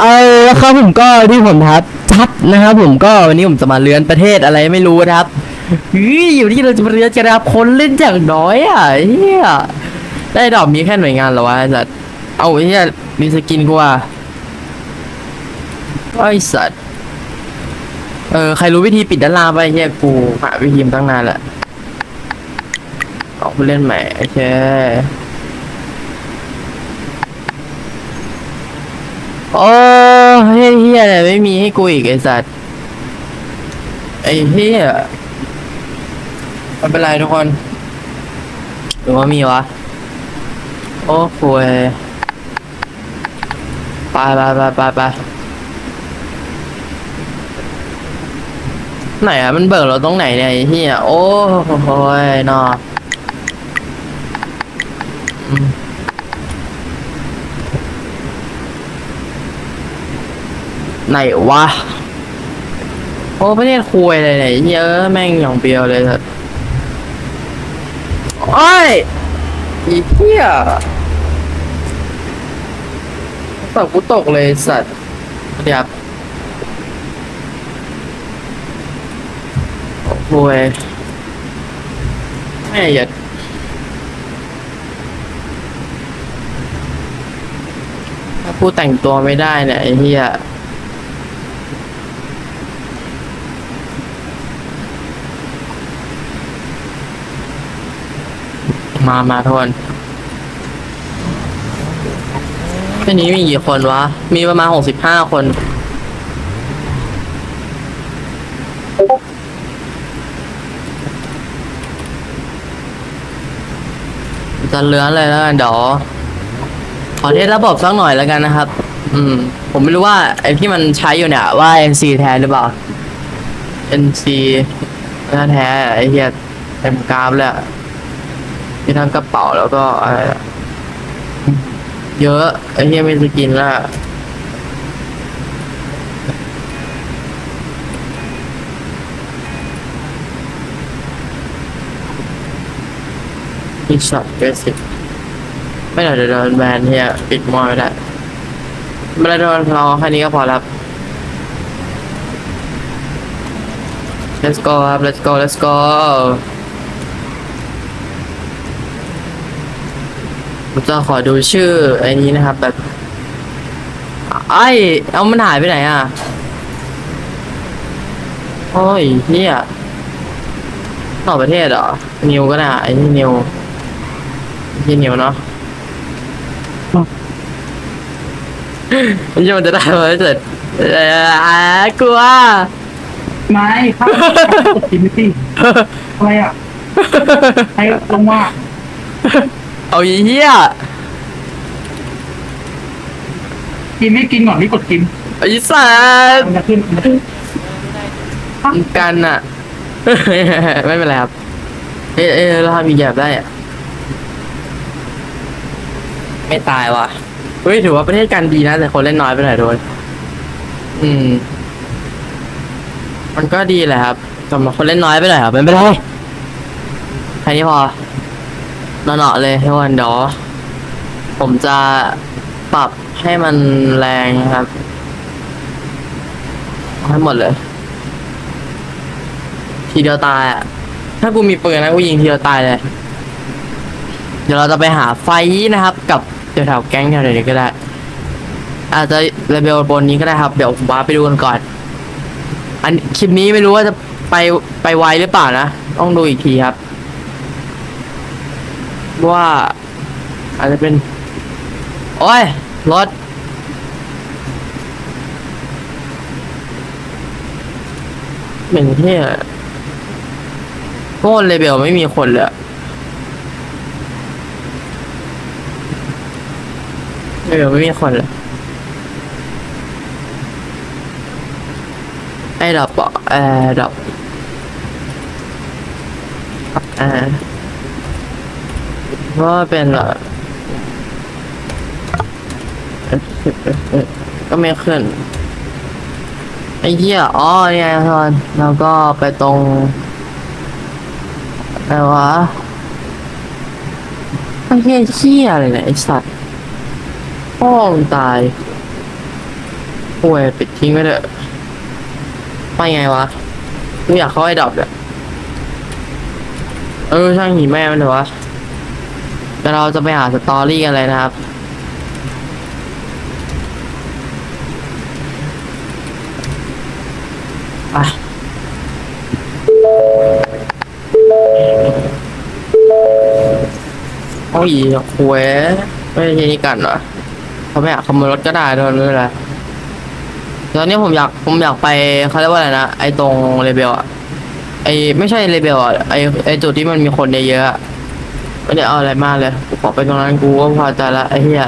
เออครับผมก็ที่ผมทัดชัดนะครับผมก็วันนี้ผมจะมาเลือนประเทศอะไรไม่รู้นะครับเฮ้ยอยู่ที่เราจะมาเลือนจะรับคนเล่นจากน้อยอะเฮียได้ดอกมีแค่หน่วยงานเหรอวะไอ้สัตว์เอาไอ้เฮียมีสกินกูอะไอ้สัตว์เออใครรู้วิธีปิดด้านล่างไปเฮียกูหาวิธีมาตั้งนานแหละออกไปเล่นใหม่โอเค โอ้เฮียเฮียอะไรไม่มีให้กูอีกไอสัตว์ไอเฮียไม่เป็นไรทุกคนหรือว่ามีวะ โอ้โหยไปไปไปไปไปไหนอะมันเบิกเราตรงไหนเนี่ยไอ้เฮียโอ้โหยนออืม ไหนวะ โอ้ประเทศคุยเลยเนี่ยเยอะแม่งอย่างเบียวเลยสัสโอ้ยอีเหี้ยสับกูตกเลยสัตว์เดี๋ยวโอ้ยแม่หยัดถ้ากูแต่งตัวไม่ได้เนี่ยไอ้เหี้ย มามาทุกคนที่นี้มีกี่คนวะ มีประมาณหกสิบห้าคน จะเลื้อนเลยแล้วกันเดี๋ยวขอเทสระบบสักหน่อยแล้วกันนะครับ อืม ผมไม่รู้ว่า ไอ้ที่มันใช้อยู่เนี่ย ว่า NC แท้หรือเปล่า NC แท้ไอ้เหี้ยเต็มกราฟเลยอะ มีทั้งกระเป๋าแล้วก็อะไรเยอะไอ้เหี้ยไม่สกินละอีช็อตเกสิไม่เดี๋ยวเดี๋ยวโดนแบนเฮียปิดมอไม่ได้ไม่ได้โดนราแค่นี้ก็พอแล้วครับ let's go ครับ let's go let's go ผมจะขอดูชื่อไอ้นี้นะครับ แบบ ไอ้เอามันหายไปไหนอะโอ้ยเฮียต่างประเทศเหรอ นิวก็ได้ไอ้นี่นิวที่นิวเนาะนี่มันจะได้ไหมเสร็จเอ่อกลัวไม่ครับกดกินไม่ตีอะไรอะให้ลงมา เอาอีเฮียกินไม่กินก่อนนี่กดกินไอ้สัสมันจะขึ้นมันจะขึ้นกันอะ ไม่เป็นไรครับ เอะเอะเราทำอีกแบบได้อะไม่ตายวะเฮ้ยถือว่าประเทศกันดีนะ แต่คนเล่นน้อยไปหน่อยโดยอืม มันก็ดีแหละครับสำหรับคนเล่นน้อยไปหน่อยครับไม่เป็นไรแค่นี้พอ เนาะๆเลยทุกคนเดี๋ยวผมจะปรับให้มันแรงครับให้หมดเลย ทีเดียวตายอะ ถ้ากูมีปืนนะกูยิงทีเดียวตายเลย เดี๋ยวเราจะไปหาไฟนะครับ กับแถวๆแก๊งแถวๆนี้ก็ได้ อาจจะเลเวลบนนี้ก็ได้ครับ เดี๋ยวผมว้าไปดูกันก่อน อันคลิปนี้ไม่รู้ว่าจะไปไปไวหรือเปล่านะ ต้องดูอีกทีครับ ว่า อาจจะเป็น โอ้ย รถ เหม็นเที่ยโคตรเลเบลไม่มีคนเลยเลเบลไม่มีคนเลยไอ้ดับอะแอร์ดับอร์ ว่าเป็นอะเอ๊ะเอ๊ะเอ๊ะเอ๊ะก็ไม่ขึ้นไอ้เหี้ยอ๋อเนี่ยทอนแล้วก็ไปตรงอะไรวะไอ้เหี้ยเหี้ยอะไรเนี่ยไอ้สัตว์พ่อมึงตายป่วยปิดทิ้งไว้เถอะไปไงวะกูอยากเข้าไอ้ดอกเนี่ยเออช่างหีแม่มันเถอะวะ เราจะไปหาสตอรี่กันเลยนะครับ ไปโอ้ยหวยไม่ใช่นี่กันเหรอเขาไม่อยากขโมยรถก็ได้ด้วยไม่เป็นไรตอนนี้ผมอยากผมอยากไปเขาเรียกว่าอะไรนะไอตรงเลเบลอะไอไม่ใช่เลเบลอะไอไอจุดที่มันมีคนเยอะๆอะ ไม่ได้เอาอะไรมากเลยกูขอไปตรงนั้นกูก็พอใจละไอเหี้ย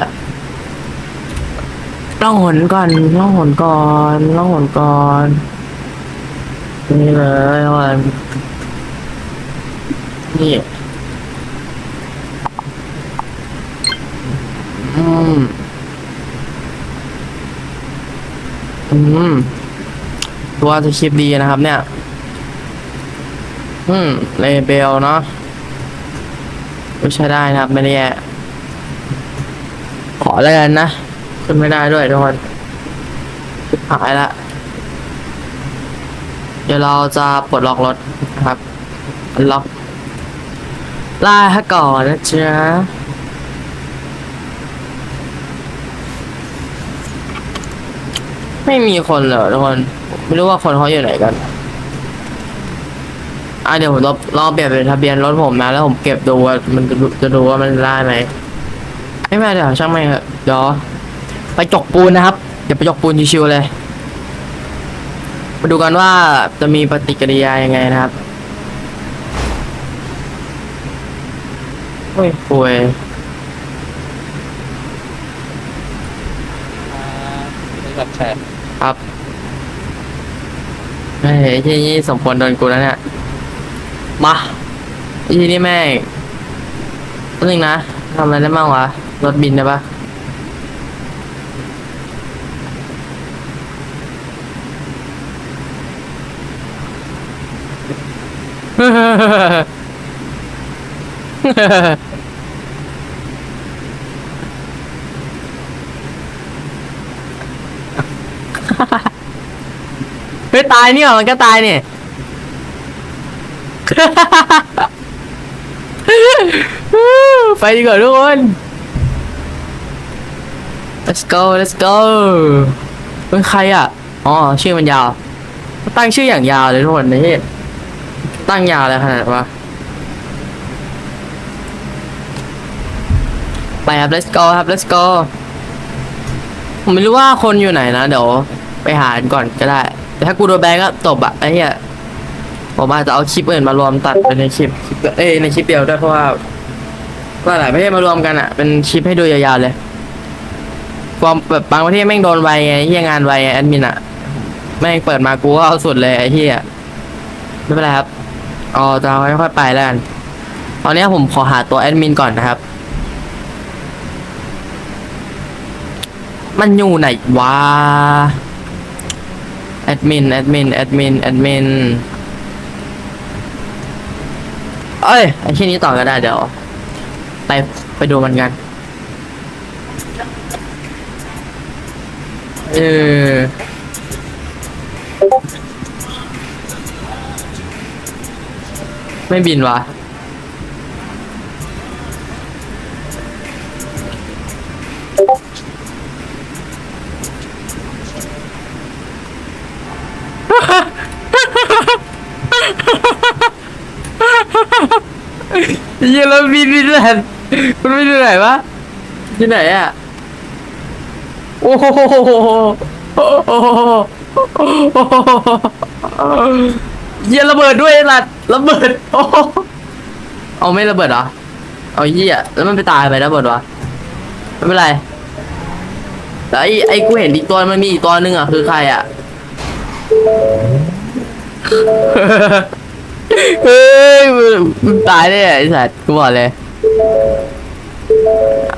ล่องหนก่อนล่องหนก่อนล่องหนก่อนนี่เลยวันนี่อืมอืมตัวจะคลิปดีนะครับเนี่ย อืมเลเบลเนาะ ก็ใช้ได้นะครับ ไม่ได้แย่ขอแล้วกันนะ ขึ้นไม่ได้ด้วยทุกคนหายละ เดี๋ยวเราจะปลดล็อกรถนะครับ ล็อกล่าให้ก่อนนะจ๊ะไม่มีคนเหรอทุกคน ไม่รู้ว่าคนเขาอยู่ไหนกัน อะเดี๋ยวผมลองลองเปลี่ยนเป็นทะเบียนรถผมนะ แล้วผมเก็บดูว่ามันจะดูจะดูว่ามันได้ไหมไม่เป็นไรเดี๋ยวช่างไม่งเถอะเดี๋ยวไปจกปูนนะครับ เดี๋ยวไปจกปูนชิวๆเลย มาดูกันว่าจะมีปฏิกิริยายังไงนะครับโอ้ยป่วยรับแชร์ครับเฮ้ยที่นี่สมควรโดนกูแล้วเนี่ย มาที่นี่แม่งตัวนึงนะทำอะไรได้บ้างวะ รถบินได้ปะเฮ้ยตายเนี่ยมันก็ตายเนี่ย ไปดีกว่าทุกคน let's go let's go เป็นใครอะ อ๋อ ชื่อมันยาว ตั้งชื่ออย่างยาวเลยทุกคนนี่ตั้งยาวเลยขนาดวะไปครับ let's go ครับ let's go ผมไม่รู้ว่าคนอยู่ไหนนะ เดี๋ยว ไปหาก่อนก็ได้ แต่ถ้ากูโดนแบนก็ตบอะไอ้เหี้ย ผมอาจจะเอาคลิปอื่นมารวมตัดไปในคลิปคลิปเอ้ยในคลิปเดียวด้วยเพราะว่าว่าหลายประเทศมารวมกันอะเป็นคลิปให้ดูยาวๆเลยความแบบบางประเทศแม่งโดนไวไงเหี้ยงานไวแอดมินอะแม่งเปิดมากูก็เอาสุดเลยไอ้เหี้ยไม่เป็นไรครับอ๋อจะค่อยๆไปแล้วกันตอนนี้ผมขอหาตัวแอดมินก่อนนะครับ มันอยู่ไหนวะแอดมินแอดมินแอดมินแอดมิน เอ้ยไอ้ที่นี้ต่อก็ได้เดี๋ยว ไปไปดูมันกัน เออไม่บินวะ ยเราบินบินเลยมันไม่อยู่ไหนวะที่ไหนอะโอ้โหเหี้ยระเบิดด้วยไอ้สัตว์ระเบิดโอ้โหเอาไม่ระเบิดเหรอเอาเหี้ยแล้วมันไปตายไประเบิดวะไม่เป็นไรแต่ไอ้ไอ้กูเห็นอีกตัวมันมีอีกตัวนึงอะคือใครอะ เฮ้ยมึงตายเลยไอ้สัตว์กูบอกเลย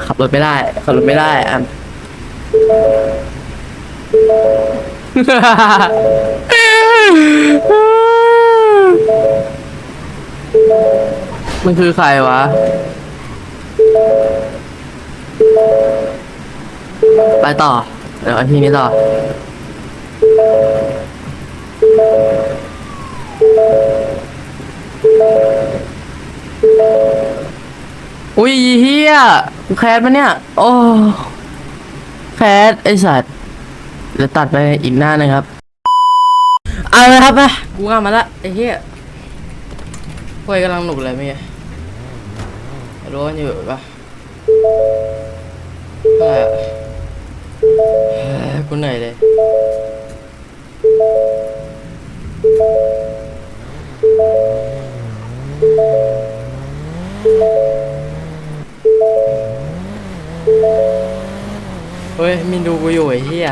ขับรถไม่ได้ ขับรถไม่ได้อะมันคือใครวะไปต่อ เดี๋ยวเอาทีนี้ต่อ อุ้ยเฮียกูแคสมันเนี่ย โอ้แคสไอสัตว์เดี๋ยวตัดไปอีกหน้านะครับ เอาละครับนะกูงามาละไอเฮียพวยกำลังหนุกเลยมื่อกี้รู้กันอยู่ปะอะไรอะเฮ้ยกูเหนื่อยเลย เฮ้ยมินดูกูอยู่ไอ้เหี้ย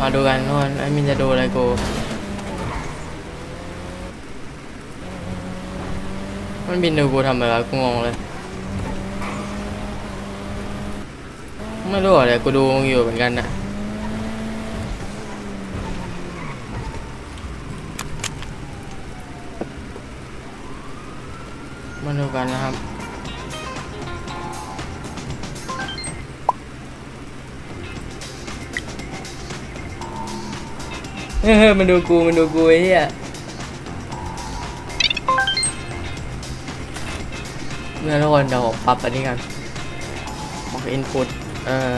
มาดูกันทุกคนไอ้มินจะดูอะไรกู มันบินดูกูทำอะไรกูงงเลย ไม่รู้อะไรกูดูมึงอยู่เหมือนกันนะ มาดูกันนะครับ เฮ้ยมันดูกูมันดูกูไอ้เหี้ยเมื่อทุกคนเดี๋ยวผมปรับอันนี้กันออกอินพุตเอ่อ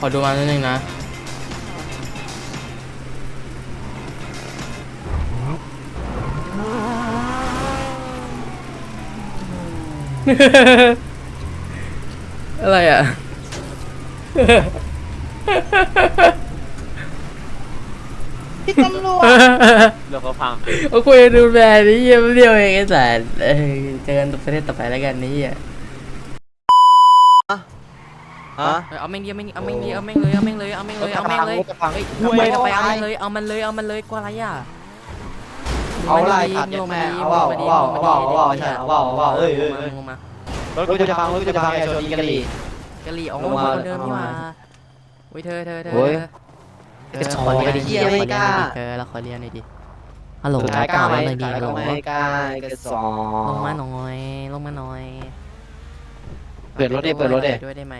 ขอดูมานิดนึงนะ อะไรอะ พี่ตำรวจเรื่องเขาพัง โอ้คุยกับดูแบรนด์นี่เยี่ยมเดียวเองไอ้สัสเอ้ยเจอกันประเทศต่อไปแล้วกันนี่อะ ฮะเอาแม่งดิเอาแม่งเอาแม่งดิเอาแม่งเลยเอาแม่งเลยเอาแม่งเลยเอาแม่งเลยรถจะพังเฮ้ยรถจะพังเอาไปเอาห่วยมันเลยเอามันเลยเอามันเลยกลัวอะไรอะเอาอะไรขาดเย็ดแม่เอาเปล่าเอาเปล่าเอาเปล่าเอาเปล่าใช่เอาเปล่าเอาเปล่าเอ้ยเอ้ยเอ้ย ลงมารถกูจะพังรถกูจะพังไอ้ชนอีกะลี กะหรี่อ๋อลงมาคนเดิมนี่หว่าลงมาโอ้ยเธอเธอเธอโอ้ย เธอจะขสออนเรียนไอ้เหี้ยไม่กล้า เธอเราขอเรียนหน่อยดิฮัลโหลสุดท้ายกล้าไหมหน่อยดิสุดท้ายฮัลโหลก็ไม่กล้ากระสอลงมาหน่อยลงมาหน่อย เปิดรถดิเปิดรถดิ ด้วยได้ไหม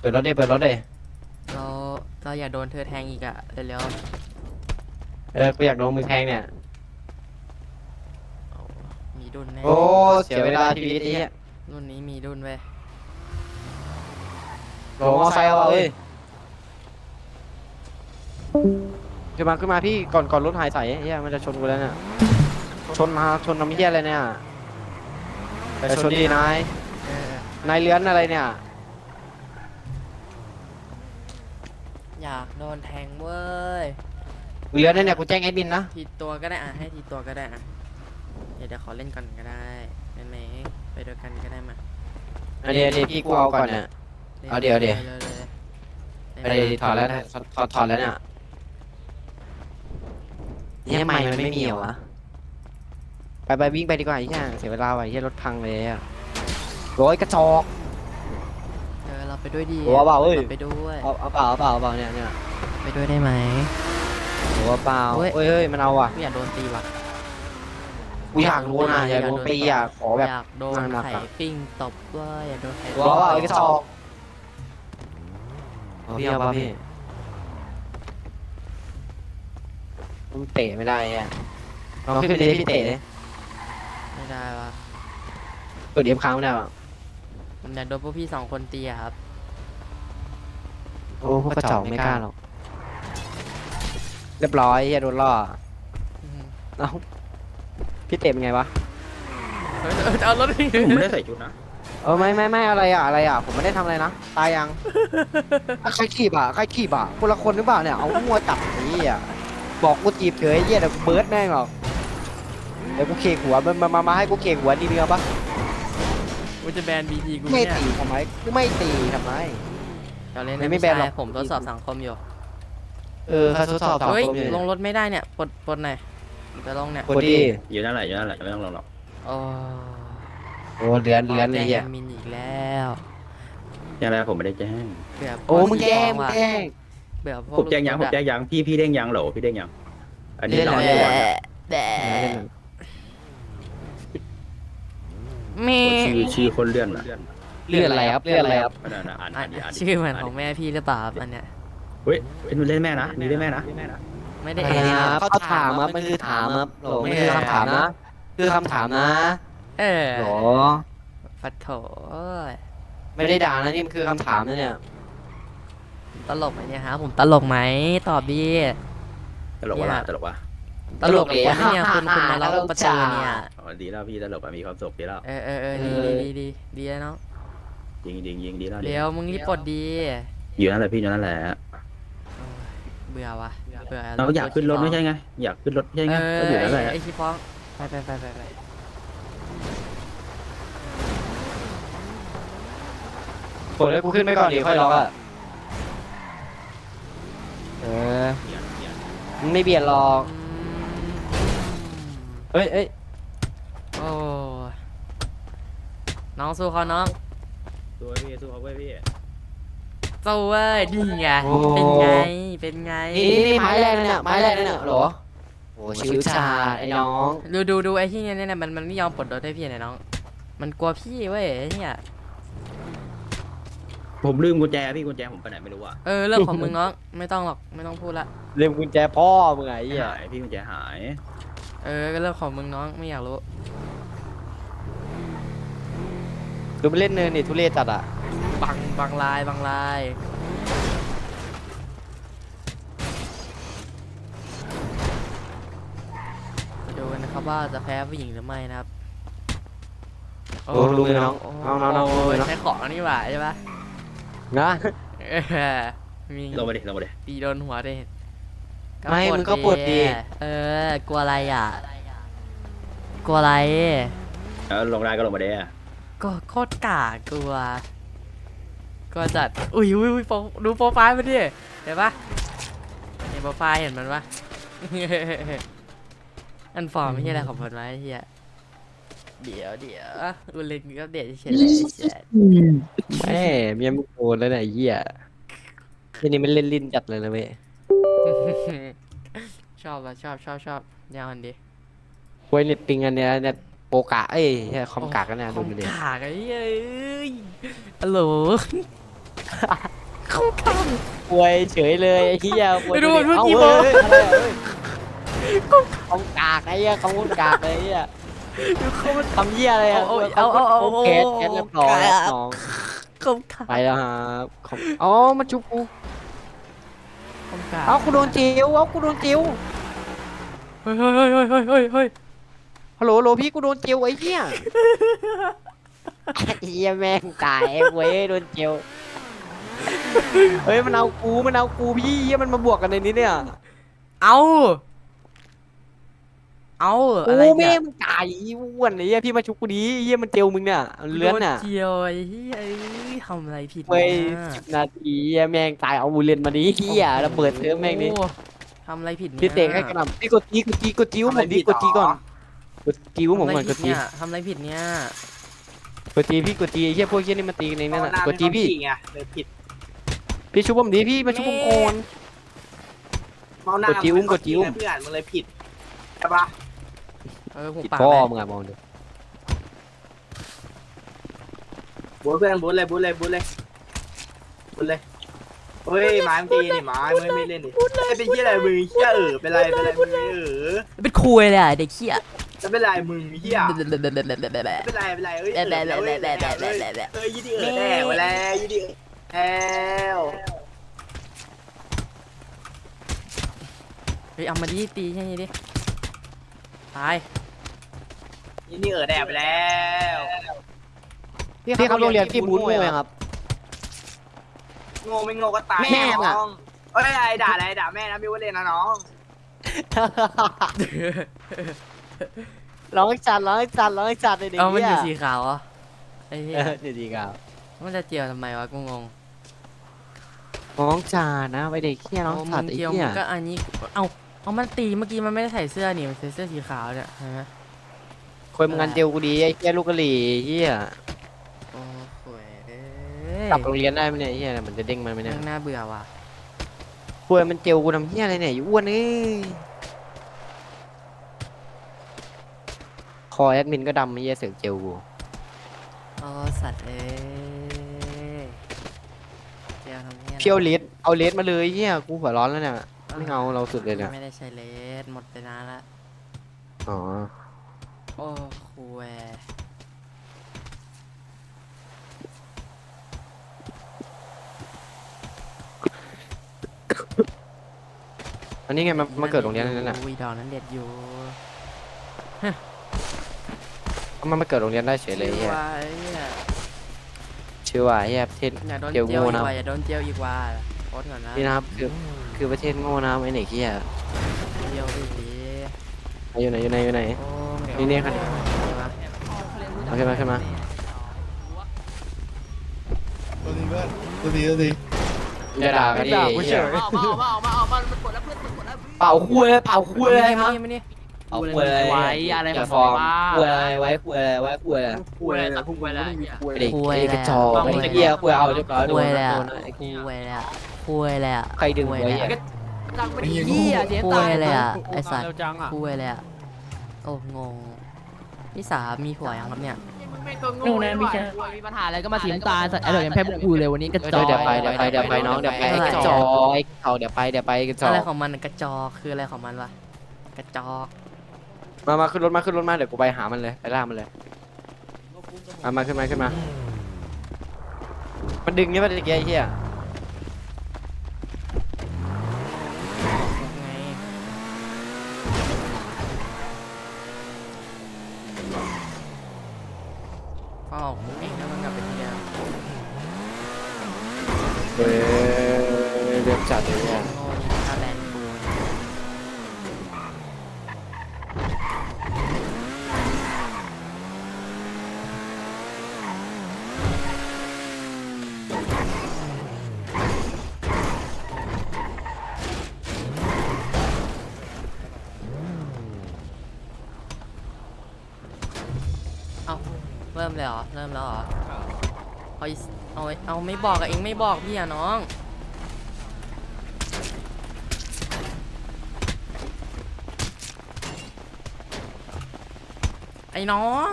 เปิดรถดิเปิดรถดิเราเราอย่าโดนเธอแทงอีกอะเร็วเออกูอยากโดนมือแทงเนี่ยๆเอามีดุนแน่โอ้เสียเวลาชีวิตนี้รุ่นนี้มีดุนเว้ยโหลมอไซค์เอาเอ้ยขึ้นมาขึ้นมาพี่ก่อนก่อนรถหายใส่เฮียมันจะชนกูแล้วเนี่ยชนมาชนน้ำเฮียอะไรเนี่ยแต่ชนดีนายเออ นายเลื้อนอะไรเนี่ย อยากโดนแทงเว้ย เลื้อนเนี่ยกูแจ้งแอดมินนะ ทีตัวก็ได้อะให้ทีตัวก็ได้อะ เดี๋ยวเดี๋ยวขอเล่นก่อนก็ได้ได้ไหมไปด้วยกันก็ได้มาอันนี้อันนี้พี่กูเอาก่อนเนี่ยเอาเดี๋ยวเดี๋ยวลเลยอันนี้ถอดแล้วนะถอดถอดถอดแล้วเนี่ยเนี่ยไม่มันไม่มีเหรอวะไปไปวิ่งไปดีกว่าไอ้เหี้ยเสียเวลาว่ะไอ้เหี้ยรถพังเลยอะ ร้อยกระจอก เออเราไปด้วยดีโอ้เอาเปล่าเอ้ย รไปด้วย เอาเอาเปล่าเอาเปล่าเอาเปล่าเนี่ยเนี่ยไปด้วยได้ไหมโอ้เปล่าเฮ้ย เฮ้ยเฮ้ยมันเอาว่ะไม่อยากโดนตีว่ะกูอยากรู้นะอยากโดนปีอะขอแบบ อยากโดนหนักๆไข่อะ ปิ้งตบด้วยอยากโดนไข่ว้าวเอาไอ้กระจอกเอาพี่เอาป่ะพี่มันเตะไม่ได้อะลองขึ้นไปดิพี่เตะเลยไม่ได้วะกดเดียบค้างไม่ได้ป่ะ ผมอยากโดนพวกพี่สองคนตีอะครับ โอ้พวกกระจอกไม่กล้าหรอก เรียบร้อยอย่าโดนล่ออืมเอ้าพี่เตะเป็นไงวะเออเออเอารถผมไม่ได้ใส่ชุดนะเออไม่ไม่ไม่อะไรอะอะไรอะผมไม่ได้ทำอะไรนะตายยังอะใครขีบอะใครขีบอะคนละคนหรือเปล่าเนี่ยเอามัวจับนี่อะบอกกูจีบเฉยไอ้เหี้ยเดี๋ยวกูเบิร์ดแม่งหรอกเดี๋ยวกูเคกหัวมันมามามาให้กูเคกหัวดีเดียวปะ กูจะแบนบีทีกูไม่เนี่ยตีทำไมกูไม่ตีทำไมเราเล่นไม่นะไม่พี่แบนหรอกชายผมทดสอบสังคมอยู่ เออค่าทดสอบสอบเฮ้ยผมอยู่ลงรถไม่ได้เนี่ย ปลดปลดหน่อยจะลงเนี่ยพอดีอยู่นั่นแหละอยู่นั่นแหละไม่ต้องลงหรอกโอ้โอ้เลือนเลือนเลยแจ้งเหี้ยแอดมินอีกแล้ว ยังไงผมไม่ได้แจ้งเบื่อพวกโอ้มึงแย่งพี่มึงว่ะแย่งเบื่อพวกผมแจ้งยังลูผมกแจ้งยังพี่พี่เด้งยังเหรอพี่เด้งยังอันนี้เล่นเราอะไรเล่นแดบอละแดะ มีชื่อชื่อคนเลื่อนอะเลื่อนอะไรครับเลื่อนอะไรครับอันนั้นอะอ่านอะอ่านดิอ่านดิชื่อเหมือนของดิแม่พี่หรือเปล่าครับอันเนี้ยเฮ้ยเอ้ยมันเล่นแม่นะนี่เล่นแม่นะไม่ได้อะไรแอบนะเขาถามครับมันคือถามครับโหลมันคือคำถามนะ คือคำถามนะเออโหลฟัดโถเอ้ยไม่ได้ด่านะนี่มันคือคำถามนะเนี่ยตลกไหมเนี่ยฮะผมตลกไหมตอบดีตลกวะล่ะตลกวะ ตลกเลยเนี่ยคุณคุณมาล็อกประตูเนี่ยอ๋อดีแล้วพี่ตลกอะมีความสุขดีแล้วเออเออเออดีดีดีดีดีแล้วเนาะยิงยิงยิงดีแล้วดีเร็วมึงรีบปลดดีอยู่นั่นแหละพี่อยู่นั่นแหละเบื่อวะเบื่อเราอยากขึ้นรถไม่ใช่ไงอยากขึ้นรถไม่ใช่เอไงอก็อยู่นั่นแหละไอ้ขี้ฟ้องไปไปไปไปไปโหแล้วกูขึ้นไปก่อนดิค่อยล็อกอะเออมึงไม่เบียดหรอก เอ้ยเอ้ยโอ้ยน้องสู้เขาน้องสู้พี่สู้เขาไว้พี่สู้เว้ยดีไงเป็นไงเป็นไงนี่นี่นี่ไม้แรกนะเนี่ยไม้แรกนะเนี่ยเหรอโอ้ชิวชาดไอ้น้องดูดูดูไอ้ที่เนี่ยเนี่ยมันมันไม่ยอมปลดรถให้พี่เนี่ยน้อง มันกลัวพี่เว้ยไอ้เนี่ยผมลืมกุญแจพี่กุญแจผมไปไหนไม่รู้อะเออเรื่องของมึงน้องไม่ต้องหรอกไม่ต้องพูดละเล่มกุญแจพ่อมึงไงไอ้เหี้ยหายพี่กุญแจหาย เออก็เรื่องของมึงน้องไม่อยากรู้ดูมันเล่นเนินนี่ทุเรศจัดอะบังบังลายบังลายมาดูกันนะครับว่าจะแพ้ผู้หญิงหรือไม่นะครับโอ้รู้เลยน้องน้องน้องน้องรู้เลยเนาะใช้ของนี่หว่าใช่ปะนะ เออมีลงมาดิลงมาดิตีโดนหัวดิ ไม่มึงก็ปวดดีเออ กลัวอะไรอะ กลัวอะไร แล้วลงได้ก็ลงมาดิก็โคตรกากกลัวก็จัด อุ้ยอุ้ยอุ้ยโปรดูโปรไฟล์มันดิ เห็นปะเห็นโปรไฟล์เห็นมันปะ อันฟอร์มไม่ใช่อะไรของมันไว้เฮียเดี๋ยวเดี๋ยวอุลินก็เดี๋ยวเฉยเลยเฉยแม่เมียมึงโกนแล้วเนี่ยไอ้เหี้ยทีนี้มันเล่นลิ้นจัดเลยนะเว้ย ชอบอะชอบชอบชอบยาวอันดิควยเน็ตปิงอันเนี้ยเน็ตโปกะเอ้ยเหี้ยคอมกากกันเนี่ยคดูอมมันดิกากไอ้เอ้ยฮัลโหลคอมกากควยเฉยเลยไอ้เหี้ยควยไปดูมันเมื่อกี้าบอกเฮ้ยอะไรอะเฮ้ยคอมกากไอ้เหี้ยคอมกากเลยไอ้เหี้ยดูเขามันทำเหี้ยอะไรอะเอาเอาเอาเอาเอาแคสแคสเรียบร้อยครับน้องคอมกากไปแล้วครับคอมอ๋อมาจุบกู คอมกากเอ้ากูโดนจิวเอ้ากูโดนจิวเฮ้ยเฮ้ยเฮ้ยเฮ้ยเฮ้ยเฮ้ยฮัลโหลฮัลโหลพี่กูโดนจิวไอ้เหี้ยไอ้เหี้ยแม่งตายเว้ยโดนจิวเฮ้ยมันเอากูมันเอากูพี่เหี้ยมันมาบวกกันในนี้เนี่ยเอา เอาอะไรโอ้เนี่แม่ยมึงตายอ้วนไอ้เหี้ยพี่มาชุบกูดีไอ้เหี้ยมันเจียวมึงเนี่ยเลื้อนน่ะโดเจียวไอ้เหี้ยเอ้ยทำอะไรผิดเว้ยนะสิบนาทีเหี้ยแม่งตายเอาบูเลนมาดิเหี้ยระเบิดเธอแม่งดิ โอ้ทำอะไรผิดนี่ยพี่เตะให้กระหน่ำพี่กดจีกดจีกดจิ้วผมดิกดจีก่อนกดจิ้วผมก่อนกดจีเนี่ยทำอะไรผิดเนี่ยกดจีพี่กดจีไอ้เหี้ยพวกเหี้ยนี่มาตีกันเองนั่นน่ะกดจีพี่ไงเลยผิดพี่ชุบผมดิพี่มาชุบผมก่อน เมาหน้ากดจิ้วกดจิ้ว เพื่อนมึงเลยผิดใช่ปะ เออผมผิดปากพ่อไปมึงอะมองดิบูเพื่อนบูเลยบูเลยบูเลยบูเลยเฮ้ยไม้มันตีนี่ไม้ไม่ไม่เล่นดิไอ้เป็นเหี้ยอะไรมึงเหี้ยเออเป็นไรเป็นไรมึงเออเป็นคุยเลยอะเด็กเขี้ยจะเป็นไรมึงเหี้ยเป็นไรเป็นไรเอ้ยเออแล้วเอ้ยเอ้ยยี่ดีเออแน่ไปแล้วยี่ดีแล้วเฮ้ยเอามาดิตีแค่นี้ดิตาย ยี่ดีเออแน่ไปแล้วพี่ครับโรงเรียนพี่บูนโง่ไหมครับงงไม่งงก็ตายแม่งอะ น้องเฮ้ยไอ้ด่าอะไรด่าแม่นะมิวเล่นนะน้องร้องให้จัดร้องให้จัดร้องให้จัดเลยดิเอามันเหี้อยยู่สีขาวเหรอะไอ้เหี้ยเออเดี๋ยวดีครับมันจะเจียวทำไมวะกูงงน้องจ่านะไว้เด็กเหี้ยน้องโอ้สัมึตงว์ไอ้เจียวเหี้ยมึงก็อันนี้เอาเอามันตีเมื่อกี้มันไม่ได้ใส่เสื้อนี่มันใส่เสื้อสีขาวเนี่ยเห็นไหม ควยมึงงานเดียวกูดีไอ้แค่ลูกกะหรี่เฮียโอ้โหเอ้กลับโรงเรียนได้ไหมเนี่ยเฮียมันจะเด้งมาไหมเนี่ยแม่งน่าเบื่อว่ะคุยมันเจลกูทำเฮียอะไรเนี่ยอยู่อ้วนเอ้ยคอแอดมินก็ดำเยี่ยเสือกเจลกูโอ้สัตว์เอ้ยเจียวทำเหี้ยอะไรเพี้ยวเลสเอาเลสมาเลยเฮียกูหัวร้อนแล้วเนี่ยไม่เอาเราสุดเลยเนี่ยไม่ได้ใช้เลสหมดไปนานละอ๋อ โอ้คุยอันนี้ไงมามาเกิดโรงเรียนนั่นน่ะอุ้ยดอกนั้นเด็ดอยู่เอามันมาเกิดโรงเรียนได้เฉยเลยเหี้ยว่าไอ้เหี้ยชื่อว่าเหี้ยประเทศอย่าโดนเจีเจียยววงูอีกนะว่าอย่าโดนเจียวอีกว่าโคตรก่อนนะนี่นะครับคือคือประเทศโง่นะครับไอ้เด็กเหี้ยเจียวอีกทีอยู่ไหนอยู่ไหนอยู่ไหนโอ้ นี่นี่ครับมาขึ้นมาขึ้นมาจะด่ากันดิเหี้ยเป่าคุยเป่าคุยอะไรมั้งมานี่เอาคุยอะไรไว้อะไรอย่าขฟ้อองงว่าคุยอะไรไว้คุยอะไรไว้คุยอะไรคุยอะไรตัดคุยอะไรเนี่ยไอ้เด็กไอ้กระจอกต้องไอ้เกียร์คุยเอาเรียบร้อยคุยเลยโดอะนไอ้คุยเลยอะคุยเลยอะใครดึงไว้ยเลยจังไม่ได้เหี้ยเจ๊คุตายเลยอะไอสัตว์เร็วจังอะคุยเลยอะ โอ้งงพี่สามีผัวยังครับเนี่ยไม่ตัวโง่นะมีมีปัญหาอะไรก็มาสีน้ำตาสัตว์ไอ้เดี๋ยวยังแพ้พวกกูเลยวันนี้กระจเดี๋อยวกเดี๋ยวไปเดี๋ยวไปเดี๋ยวไปน้องเดี๋ยวไปไอ้กระจอกไอ้เขาเดี๋ยวไปเดี๋ยวไปกระจออะไรกของมันกระจอกคืออะไรของมันวะกระจอกมามาขึ้นรถมาขึ้นรถมาเดี๋ยวกูไปหามันเลยไปล่ามันเลยมามาขึ้นมาขึ้นมา มันดึงเนี่ยมันตะเกียไอ้เหี้ย เริ่มเลยเหรอ เริ่มแล้วเหรอ เอาอีสเอาไว้เอาไม่บอกอะเองไม่บอกพี่อะน้อง ไอ้น้อง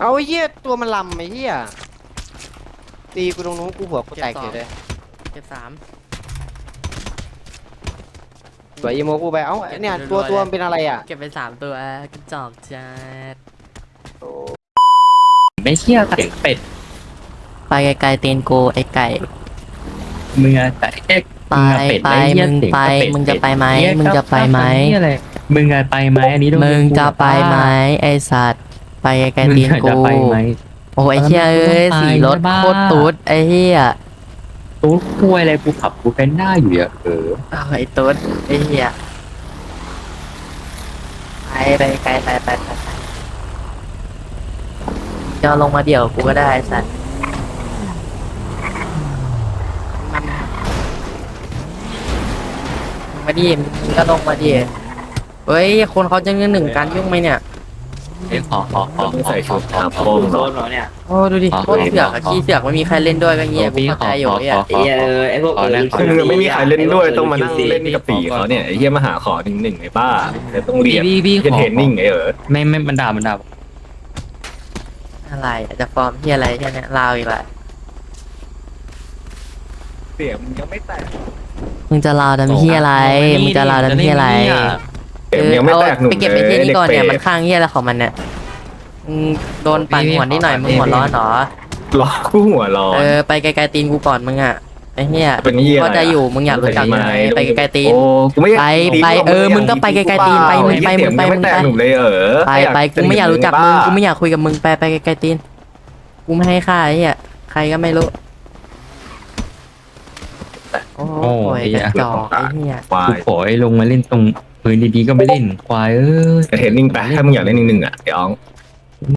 เอาไอ้เหี้ยตัวมันลำไอ้เหี้ยตีกูตรงนู้นกูหัวกูแตกเฉยเลยเก็บสามสวยอีโมกูไปเอ้าเนี่ยตัวตัวมันเป็นอะไรอะ เก็บไปสามตัวกระจอกจัด ไม่เชี่ยเสียงเป็ดไปไกลๆตีนกูไอ้ไก่มึงอะแต่เอ็กไปมึงอะเป็ดไปอ้เหี้ยมึงเสียไปเป็ดมึงจะไปไหมเหี้ยมึงจะไปไหมเหี้ยอะไรมึงอะไปไหมอันนี้ต้องมึงดูจะไปไหมป้าไอ้สัตว์ไปไกลๆมึงตีนอะกูจะไปไหม โอ้ยไอ้เหี้ยเอ้ยมึงต้องไปสีรถใช่ปะ โคตรตุ๊ดไอ้เหี้ยตู้กล้วยอะไรกูขับกูเป็นได้อยู่อะเอออ้าวไอ้ตุ๊ดไอ้เหี้ยไปไปไกลไปไปไปไป จะลงมาเดี่ยวกูก็ได้สัตว์มึงมาดิมึงก็ลงมาดิเฮ้ย คนเขาจะเงินหนึ่งการยุ่งไหมเนี่ย เอ้ยขอขอขอขอขอขอขอ โดนเหรอเนี่ยโอ้ดูดิโคตรเสือกอะขี้เสือกไม่มีใครเล่นด้วยก็เงี้ยกูพี่เข้าขอใจอยู่ขอเนี่ยขอไอ้เหี้ยเออไอ้พวกขอแลกเออคือไม่มีใครเล่นด้วยต้องมานั่งเล่นกับปีเขาเนี่ยไอ้เหี้ยมาหาขอหนึ่งหนึ่งไอ้บ้าเดี๋ยต้องเรียนพี่พี่จะขอเทรนนิ่งไอ้เออ ไม่ไม่มันด่ามันด่า อะไรอะจะฟอร์มที่อะไรแค่เนี้ยลาวอีกและเสียงมันยังไม่แตกมึงจะลาวทำที่อะไรมึงจะลาวทำที่อะไรเสียงยังไม่แตกหนุ่มไปเก็บไปเลยที่นี่เด็กก่อนเปรเนี่ยตมันข้างเฮียอะไรของมันเนี่ยมึงโดนปั่นหัวนิดหน่อยมึงหัวร้อนเหรอล้อคู่หัวร้อนเออไปไกลๆตีนกูก่อนมึงอะ ไอ้เหี้ยเป็นเหี้ยอะไรอะก็จะอยู่มึงอยากรู้จักยังไงไปไกลๆตีนโอ้กูไม่อยากไปตีนไปหรกเออมึงก็ไปไกลๆตีนไปมึงไปเสียมึงไปยังมึงแตไปกหนุ่มเลยเออไปไปกูไม่อยากรู้จักมึงกูไม่อยากคุยกับมึงไปไปไกลๆตีนกูไม่ให้ค่าไอ้เหี้ยใครก็ไม่รู้โอ้โอ้ยยกระจอกไอ้เหี้ยควากูยขอให้ลงมาเล่นตรงพื้นดีๆก็ไม่เล่นควายเอ้ยเทรนนิ่งไปถ้ามึงอยากเล่นหนึ่งหนึ่งอะไอ้อ๋อง